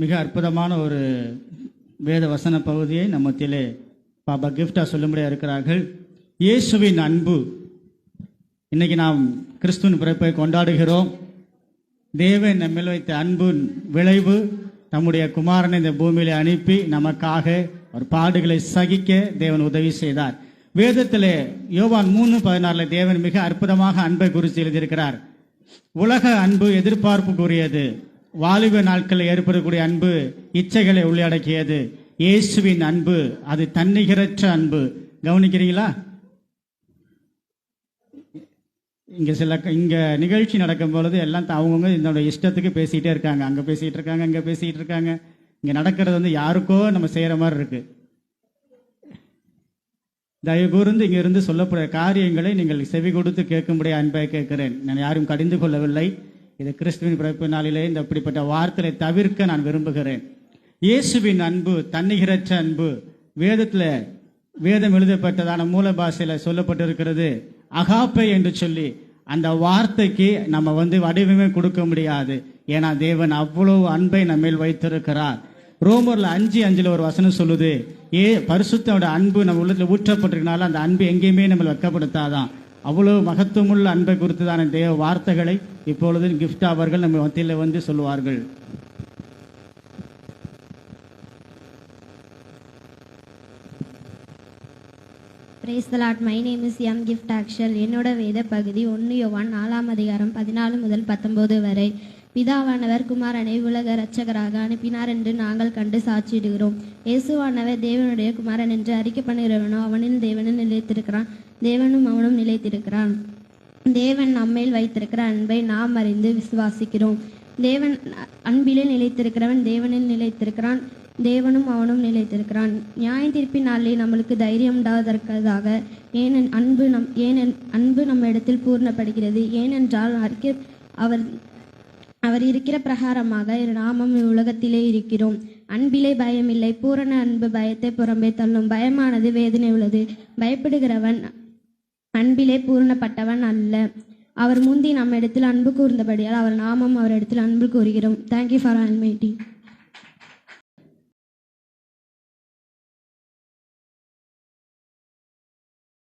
மிக அற்புதமான ஒரு வேத வசன பகுதியை நம்ம பாபா கிஃப்டா சொல்லும்படியாக இருக்கிறார்கள். இயேசுவின் அன்பு. இன்னைக்கு நாம் கிறிஸ்துவின் பிறப்பை கொண்டாடுகிறோம். தேவன் நம்மில் வைத்த அன்பின் விளைவு தம்முடைய குமாரனை இந்த பூமியில அனுப்பி நமக்காக ஒரு பாடுகளை சகிக்க தேவன் உதவி செய்தார். வேதத்திலே யோவான் மூணு பதினாறுல தேவன் மிக அற்புதமாக அன்பை குறித்து எழுதியிருக்கிறார். உலக அன்பு எதிர்பார்ப்புக்குரியது. வாலிப நாட்களில் ஏற்படக்கூடிய அன்பு இச்சைகளை உள்ளடக்கியது. இயேசுவின் அன்பு அது தன்னிகரற்ற அன்பு. கவனிக்கிறீங்களா? இங்க சில இங்க நிகழ்ச்சி நடக்கும் பொழுது எல்லாம் அவங்கவுங்க இதோட இஷ்டத்துக்கு பேசிட்டே இருக்காங்க. அங்க பேசிட்டு இருக்காங்க இங்க பேசிட்டு இருக்காங்க. இங்க நடக்கிறது வந்து யாருக்கோ நம்ம செய்யற மாதிரி இருக்கு. தயவு கூர்ந்து இங்க இருந்து சொல்லப்படுற காரியங்களை நீங்கள் செவி கொடுத்து கேட்கும்படி அன்பை கேட்கிறேன். நான் யாரும் கடிந்து கொள்ளவில்லை. இது கிறிஸ்துவின் பிறப்பு நாளிலே இந்த இப்படிப்பட்ட வார்த்தையை தவிர்க்க நான் விரும்புகிறேன். இயேசுவின் அன்பு தன்னிகரற்ற அன்பு வேதத்தில் வேதம் எழுதப்பட்டதான மூல பாஷையில சொல்லப்பட்டிருக்கிறது. அகாப்பை என்று சொல்லி அந்த வார்த்தைக்கு நம்ம வந்து வடிவமே கொடுக்க முடியாது. ஏன்னா தேவன் அவ்வளவு அன்பை நம்மேல் வைத்திருக்கிறார். ரோமரில் அஞ்சு அஞ்சில் ஒரு வசனம் சொல்லுது ஏ பரிசுத்தோட அன்பு நம்ம உள்ளத்தில் ஊற்றப்பட்டிருக்கனால அந்த அன்பு எங்கேயுமே நம்ம வெக்கப்படுத்தாதான் அவ்வளவு மகத்துவமுள்ள அன்பை குறித்துதான தேவ வார்த்தைகளை இப்பொழுது கிஃப்ட் அவர்கள் நம்ம மத்தியில் வந்து சொல்லுவார்கள். Praise lord my name is M gift ஆக்ஷல் என்னோட வேத பகுதி ஒன்று யோவான் நாலாம் அதிகாரம் பதினாலு முதல் பத்தொன்பது வரை. பிதாவானவர் குமாரனை உலக இரட்சகராக அனுப்பினார் என்று நாங்கள் கண்டு சாட்சியிடுகிறோம். இயேசுவானவர் தேவனுடைய குமாரன் என்று அறிக்கை பண்ணுகிறவனோ அவனில் தேவனும் நிலைத்திருக்கிறான். தேவனும் அவனும் நிலைத்திருக்கிறான். தேவன் நம்மேல் வைத்திருக்கிற அன்பை நாம் அறிந்து விசுவாசிக்கிறோம். தேவன் அன்பிலே நிலைத்திருக்கிறவன் தேவனில் நிலைத்திருக்கிறான். தேவனும் அவனும் நிலைத்திருக்கிறான். நியாய தீர்ப்பின் நாளில் நம்மளுக்கு தைரியம் உண்டாவதற்காக ஏனென் அன்பு நம் ஏனென் அன்பு நம்ம இடத்தில் பூர்ணப்படுகிறது. ஏனென்றால் அறிக்கை அவர் அவர் இருக்கிற பிரகாரமாக நாமும் இவ்வுலகத்திலே இருக்கிறோம். அன்பிலே பயமில்லை. பூரண அன்பு பயத்தை புறம்பே தள்ளும். பயமானது வேதனை உள்ளது பயப்படுகிறவன் அன்பிலே பூரணப்பட்டவன் அல்ல. அவர் முந்தி நம்ம இடத்தில் அன்பு கூர்ந்தபடியால் அவர் நாமம் அவர் இடத்தில் அன்பு கூறுகிறோம். Thank you for almighty